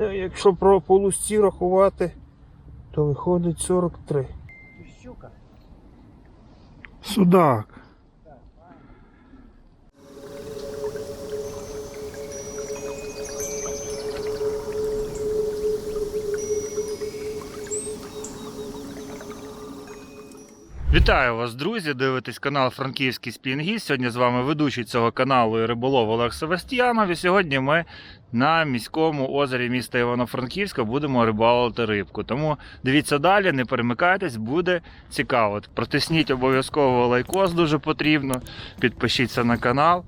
Е, Якщо про полусті рахувати, то виходить 43. Щука. Судак. Вітаю вас, друзі! Дивитесь канал Франківський Спінгіст. Сьогодні з вами ведучий цього каналу і риболов Олег Севастьянов. І сьогодні ми на міському озері міста Івано-Франківська будемо рибалити рибку. Тому дивіться далі, не перемикайтесь, буде цікаво. Протисніть обов'язково лайкос, дуже потрібно. Підпишіться на канал.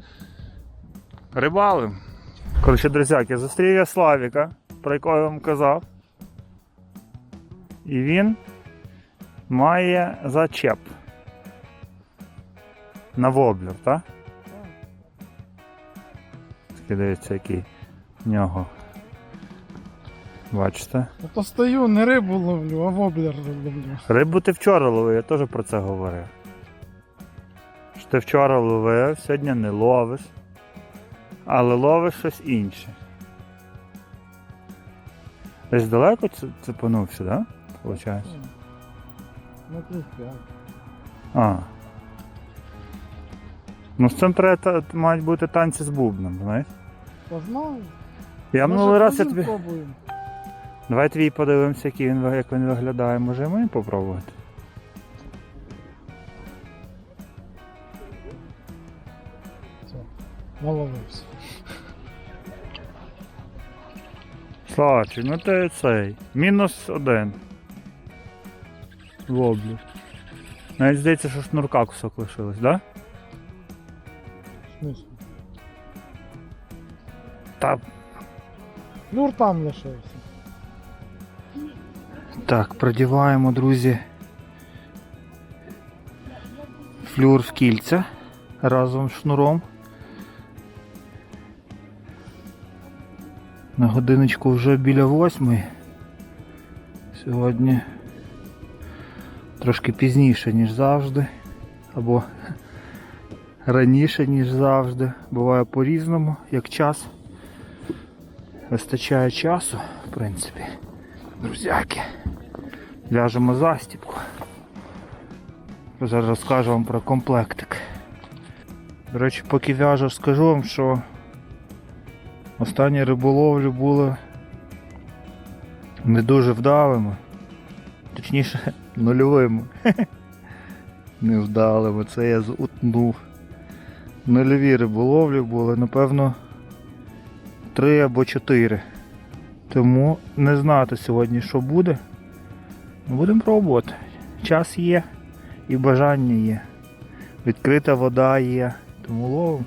Рибалим. Коротше, друзяки, зустрів я Славіка, про якого я вам казав. І він має зачеп. На воблер, так? Скидається який в нього. Бачите? А то стою, не рибу ловлю, а воблер ловлю. Рибу ти вчора ловив, я теж про це говорив. Що ти вчора ловив, сьогодні не ловиш, але ловиш щось інше. Десь далеко цепанувся, так? Да? Получається? Метрів п'ять. А. Ну з цим треба та- мають бути танці з бубном, знаєш? Та знаю. Я минулий раз я тобі. пробуємо. Давай твій подивимося, який він, ви- як він виглядає. Може і ми попробувати. Все, наловився. Славчик, ну ти цей. Мінус один. Воблю. Навіть здається, що шнурка кусок лишилось, да? Та. Флюр там лишився. Так, продіваємо, друзі. Флюр в кільця разом з шнуром. На годиночку вже біля восьмої. Сьогодні трошки пізніше, ніж завжди. Або раніше, ніж завжди. Буває по-різному, як час. Вистачає часу, в принципі. Друзяки. В'яжемо застіпку. Зараз розкажу вам про комплектик. До речі, поки в'яжу, скажу вам, що останні риболовлі були не дуже вдалими. Точніше, нульовими. Невдалими, це я зутнув. Нульові риболовлі були, напевно, три або чотири. Тому не знати сьогодні, що буде. Будемо пробувати. Час є і бажання є. Відкрита вода є. Тому ловимо.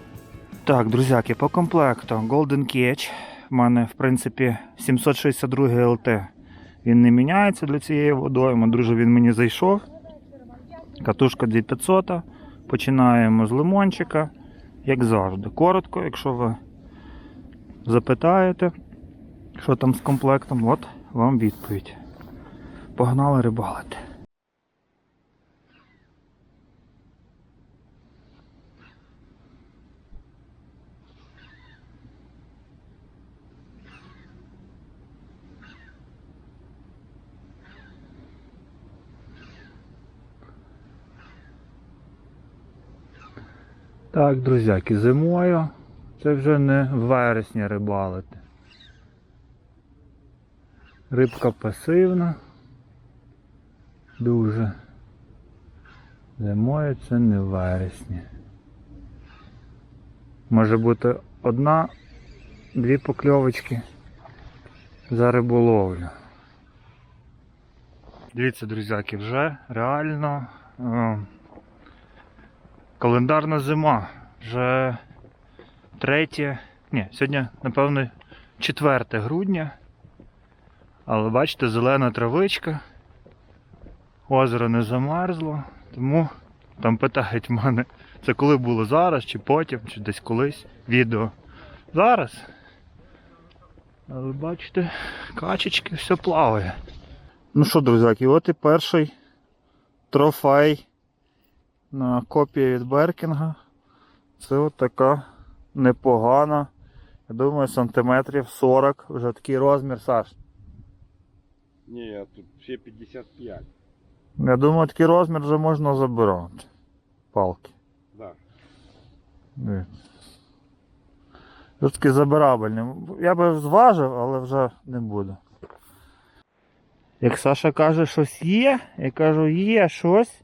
Так, друзяки, по комплекту Golden Catch. У мене, в принципі, 762 ЛТ. Він не міняється для цієї водойми. Друже, він мені зайшов. Катушка 2500. Починаємо з лимончика, як завжди. Коротко, якщо ви запитаєте, що там з комплектом, от вам відповідь. Погнали рибалити. Так, друзяки, зимою це вже не в вересні рибалити. Рибка пасивна. Дуже. Зимою це не в вересні. Може бути одна, дві покльовочки за риболовлю. Дивіться, друзяки, вже реально е, календарна зима. Вже третє. Ні, сьогодні, напевно, 4 грудня. Але бачите, зелена травичка. Озеро не замерзло, тому там питають мене, це коли було зараз, чи потім, чи десь колись відео. Зараз. Але бачите, качечки, все плаває. Ну що, друзяки, от і перший трофей на копії від Беркінга. Це от така непогана Я думаю, сантиметрів 40, вже такий розмір, Саш. Ні, тут ще 55. Я думаю, такий розмір вже можна забирати. Палки. Да. Ні. Таки забирабельний. Я би зважив, але вже не буду. Як Саша каже, щось є, я кажу, є щось,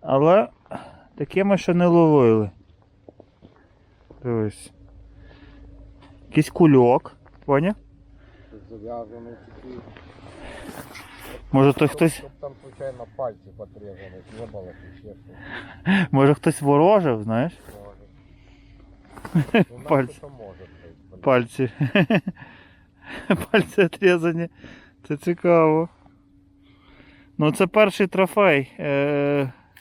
але таке ми ще не ловили. Дивись. Якийсь кульок, поняв? Зав'язаний такий. Може то хтось, там, случайно, пальці подрізані, не було щось. може хтось ворожив, знаєш? Може. Ну, Пальці. може блін. Пальці. Пальці отрізані. Це цікаво. Ну це перший трофей.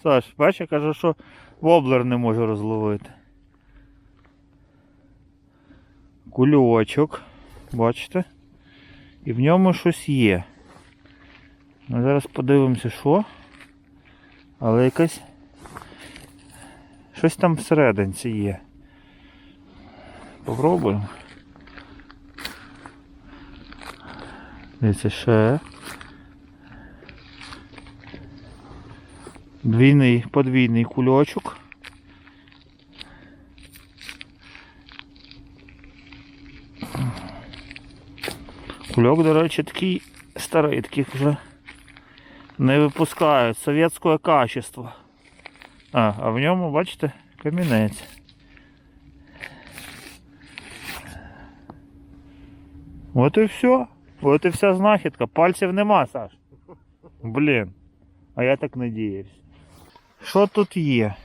Саш, бач, я кажу, що воблер не можу розловити. Кульочок. Бачите? І в ньому щось є. Ми зараз подивимося, що. Але якась. Щось там всерединці є. Попробуємо. Дивіться ще. Двійний, подвійний кульочок. Кульок, до речі, такий старий, таких вже не випускають. Совєтського качества. А, а в ньому, бачите, камінець. От і все. От і вся знахідка. Пальців нема, Саш. Блін. А я так надіявся. Що тут є?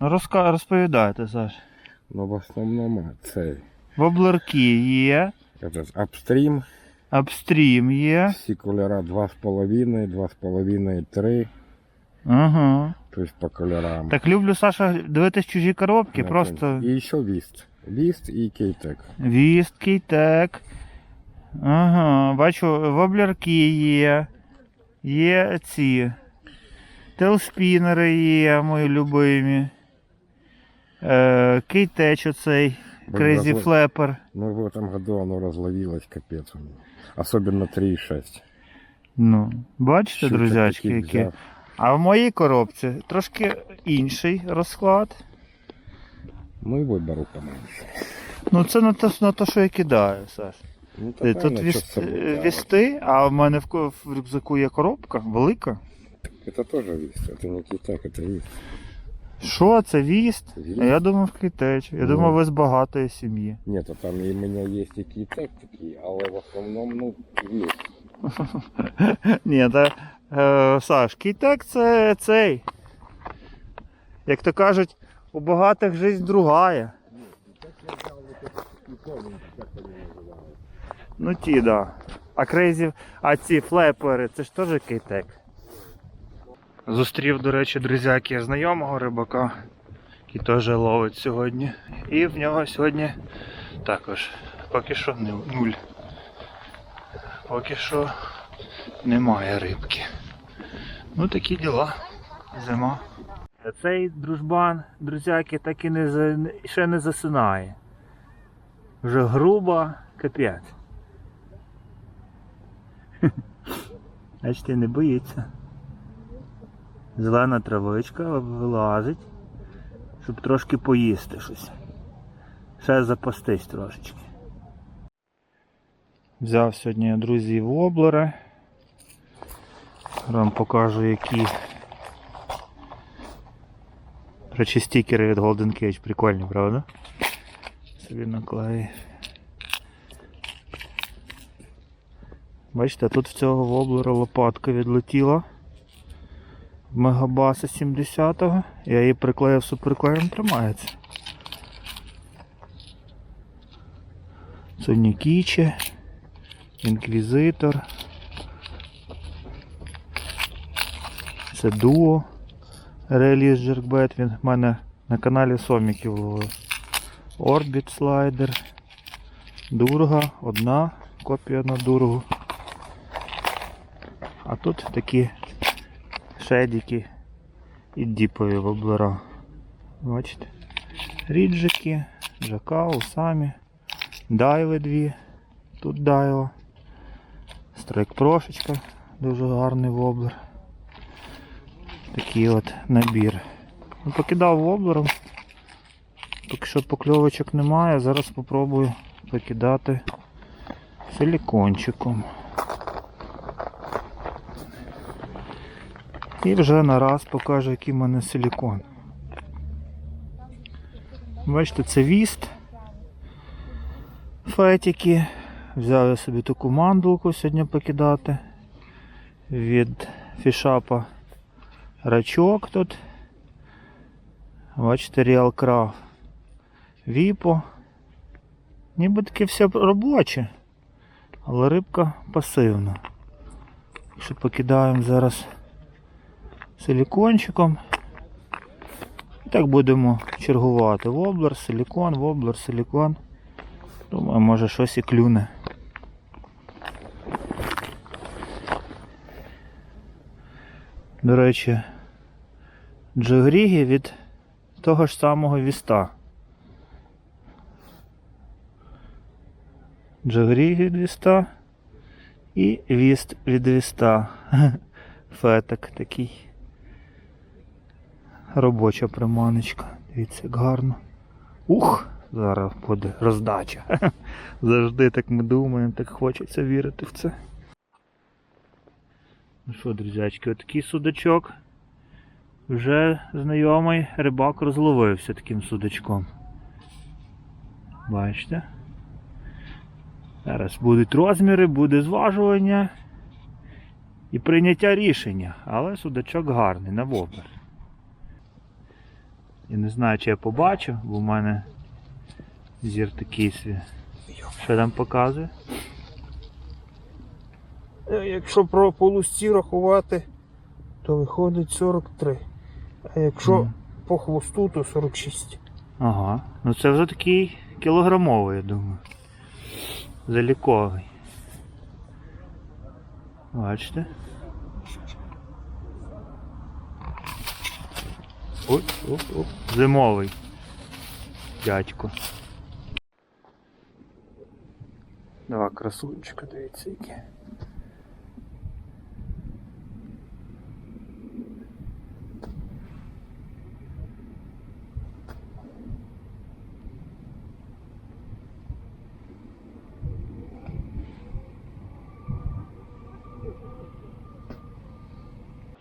Ну розка... розповідайте, Саш. Ну, в основному це Воблерки є, апстрім, апстрім є. всі кольора 2,5, 2,5, 3. Ага. Тобто по кольорам. Так люблю, Саша, дивитись чужі коробки, Ну, просто І ще віст. Віст і кейтек. вістки, так. Ага, бачу, воблерки є. Є ці. Телспінери є, мої любимі. Е, кейтеч оцей. Crazy Блин, Flapper. Ну, в этом году оно разловилось, капец. у меня. Особенно 3,6. Ну, бачите, Щука друзячки, таких які. взяв. А в моїй коробці трошки інший розклад. Ну и выбору поменьше. Ну це на те, на те що я кидаю, Саш. Ну, Е, Тут віс, е, вісти, а в мене в, ко- в рюкзаку є коробка велика. Это тоже вист, это не китак, это вист. Що це віст? Віст. А я думав кейтеч. Я Ну. думав, ви з багатої сім'ї. Нет, а там и у меня есть и китак такие, але в основном, ну, вист. Ні, та, е, Саш, кейтек це цей. Як то кажуть, у багатих жизнь другая. Ну ті, да. А крейзі, а ці флепери, це ж теж кейтек. Зустрів, до речі, друзяки знайомого рибака, який теж ловить сьогодні. І в нього сьогодні також поки що ну- нуль. Поки що немає рибки. Ну такі діла. Зима. Цей дружбан, друзяки, так і не ще не засинає. Вже груба капець. Бачите, не боїться. Зелена травичка вилазить, щоб трошки поїсти щось. Ще запастись трошечки. Взяв сьогодні, друзі, воблери. Вам покажу, які. Речі, стікери від Golden Cage прикольні, правда? Собі наклею. Бачите, тут в цього воблера лопатка відлетіла. Мегабаса 70-го. Я її приклеїв суперклеєм, тримається. Соні Кіче, Інквізитор. Це дуо. Реліз Джеркбет. Він в мене на каналі Соміків ловив. Орбіт слайдер. Дурга, одна копія на дургу. А тут такі шедіки і діпові воблера. Бачите? Ріджики, джакау, самі. Дайви дві. Тут дайва. Страйк прошечка. Дуже гарний воблер. Такий от набір. Ну, Покидав воблером. Поки що покльовочок немає. Зараз спробую покидати силікончиком. І вже на раз покажу, який в мене силікон. Бачите, це віст. Фетики. Взяв я собі таку мандулку сьогодні покидати. Від фішапа рачок тут. Бачите, Real. Віпо. Ніби таке все робоче, але рибка пасивна. Якщо покидаємо зараз силікончиком. І так будемо чергувати. Воблер, силікон, воблер, силікон. Думаю, може щось і клюне. До речі, джигріги від того ж самого віста. Джигріги від віста і віст від віста. Фетик такий. Робоча приманочка. Дивіться, як гарно. Ух! Зараз буде роздача. Завжди так ми думаємо, так хочеться вірити в це. Ну що, друзячки, отакий судачок. Вже знайомий рибак розловився таким судачком. Бачите? Зараз будуть розміри, буде зважування і прийняття рішення. Але судачок гарний на воблер. Я не знаю, чи я побачу, бо в мене зір такий свій. Що там показує? Е, Якщо про полусті рахувати, то виходить 43. А якщо Мгм. по хвосту, то 46. Ага. Ну це вже такий кілограмовий, я думаю. Заліковий. Бачите? Оп. Зимовий. Дядько. Два красунчика, дивіться які.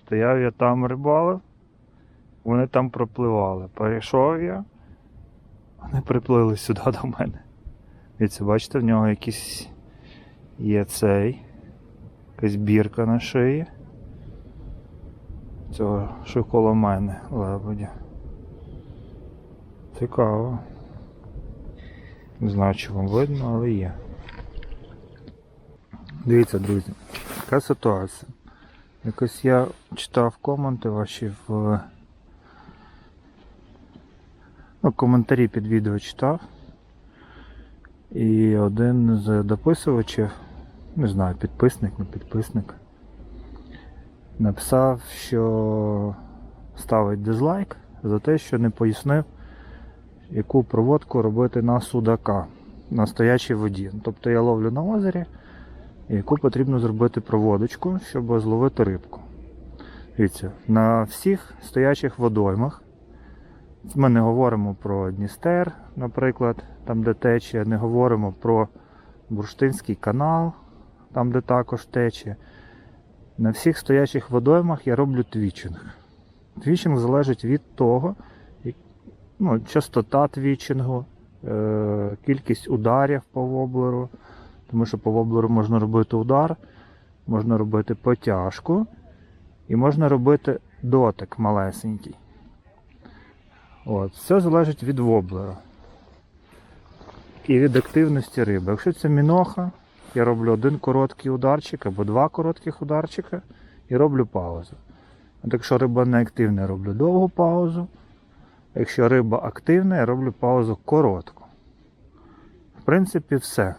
Стояв я там рибалив, вони там пропливали. Перейшов я, вони приплили сюди до мене. Дивіться, бачите, в нього якийсь є цей, якась бірка на шиї. Цього, що коло мене лебедя. Цікаво. Не знаю, чи вам видно, але є. Дивіться, друзі, яка ситуація. Якось я читав коменти ваші в. Ну, коментарі під відео читав. І один з дописувачів, не знаю, підписник, не підписник, написав, що ставить дизлайк за те, що не пояснив, яку проводку робити на судака на стоячій воді. Тобто я ловлю на озері, яку потрібно зробити проводочку, щоб зловити рибку. Дивіться, на всіх стоячих водоймах ми не говоримо про Дністер, наприклад, там де тече, не говоримо про Бурштинський канал, там де також тече. На всіх стоячих водоймах я роблю твічинг. Твічинг залежить від того, ну, частота твічингу, е- кількість ударів по воблеру. Тому що по воблеру можна робити удар, можна робити потяжку і можна робити дотик малесенький. От, все залежить від воблера і від активності риби. Якщо це міноха, я роблю один короткий ударчик або два коротких ударчика і роблю паузу. От якщо риба не активна, я роблю довгу паузу. Якщо риба активна, я роблю паузу коротку. В принципі, все.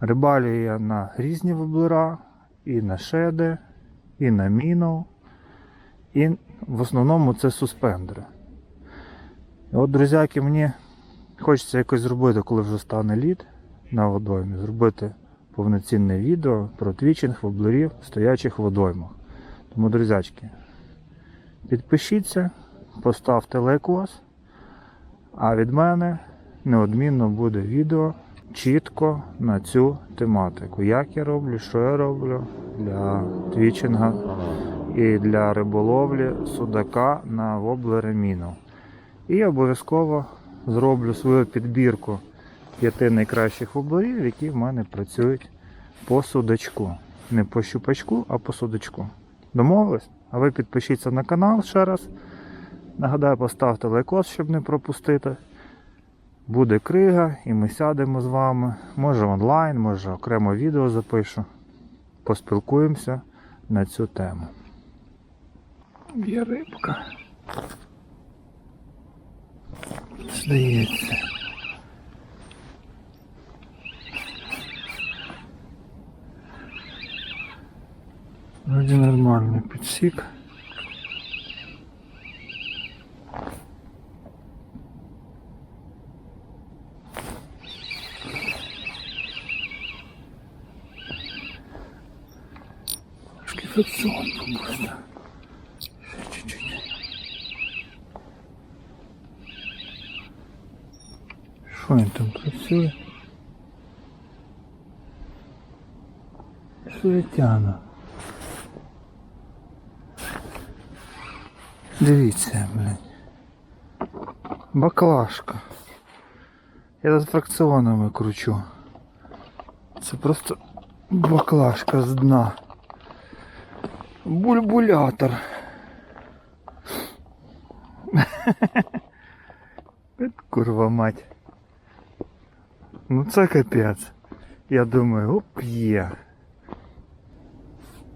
Рибалю я на різні воблера, і на шеди, і на мінов, і в основному це суспендери. І от, друзяки, мені Хочеться якось зробити, коли вже стане лід на водоймі, зробити повноцінне відео про твічинг воблерів в стоячих водоймах. Тому, друзячки, підпишіться, поставте лайкос, а від мене неодмінно буде відео чітко на цю тематику. Як я роблю, що я роблю для твічинга і для риболовлі судака на воблери міну. І обов'язково зроблю свою підбірку п'яти найкращих воблерів, які в мене працюють по судачку. Не по щупачку, а по судачку. Домовились? А ви підпишіться на канал ще раз. Нагадаю, поставте лайкос, щоб не пропустити. Буде крига, і ми сядемо з вами. Може онлайн, може окремо відео запишу. Поспілкуємося на цю тему. Є рибка. Здається. Вроді нормальний підсік. Трошки там працює? Що я тяну? Дивіться, блядь. Баклажка. Я з фракціонами кручу. Це просто баклажка з дна. Бульбулятор. От Курва мать. Ну це капець. Я думаю, оп є.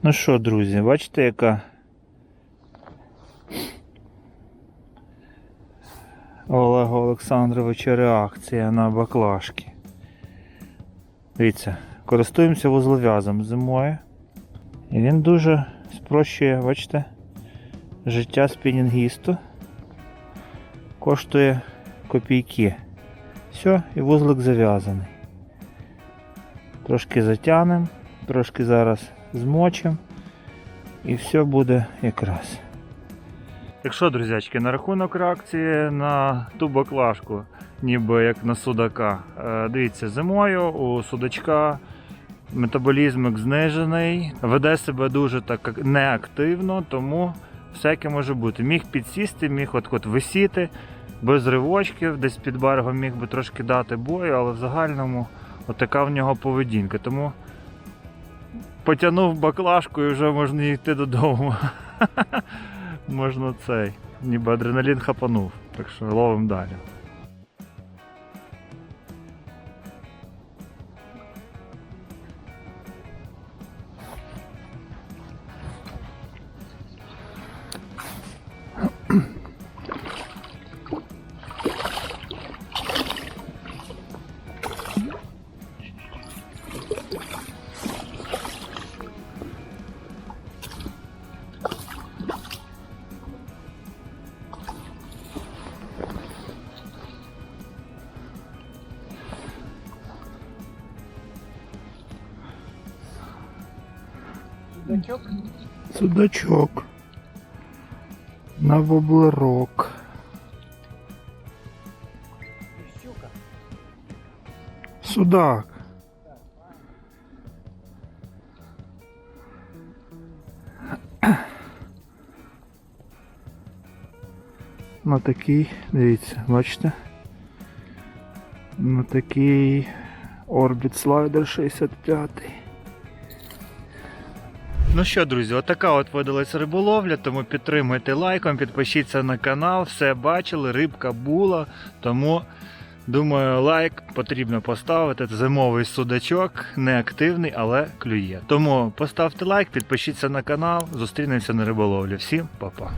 Ну що, друзі, бачите, яка Олега Олександровича реакція на баклажки. Дивіться, користуємося вузлов'язом зимою. І він дуже спрощує, бачите, життя спінінгісту. Коштує копійки. Все, і вузлик зав'язаний. Трошки затягнемо, трошки зараз змочимо. І все буде якраз. Так що, друзячки, на рахунок реакції на ту баклажку, ніби як на судака. Е, Дивіться, зимою у судачка метаболізм знижений, веде себе дуже так неактивно, тому всяке може бути. Міг підсісти, міг от от висіти без ривочків, десь під берегом міг би трошки дати бою, але в загальному отака така в нього поведінка. Тому потягнув баклажку і вже можна йти додому. можна цей. Ніби адреналін хапанув. Так що ловимо далі. Судачок? Судачок. На воблерок. Щука. Судак. На такий, дивіться, бачите? На такий Orbit Slider 65. Ну що, друзі, отака от видалась риболовля, тому підтримуйте лайком, підпишіться на канал, все бачили, рибка була, тому думаю, лайк потрібно поставити. Це Зимовий судачок, неактивний, але клює. Тому поставте лайк, підпишіться на канал, зустрінемося на риболовлі. Всім па-па.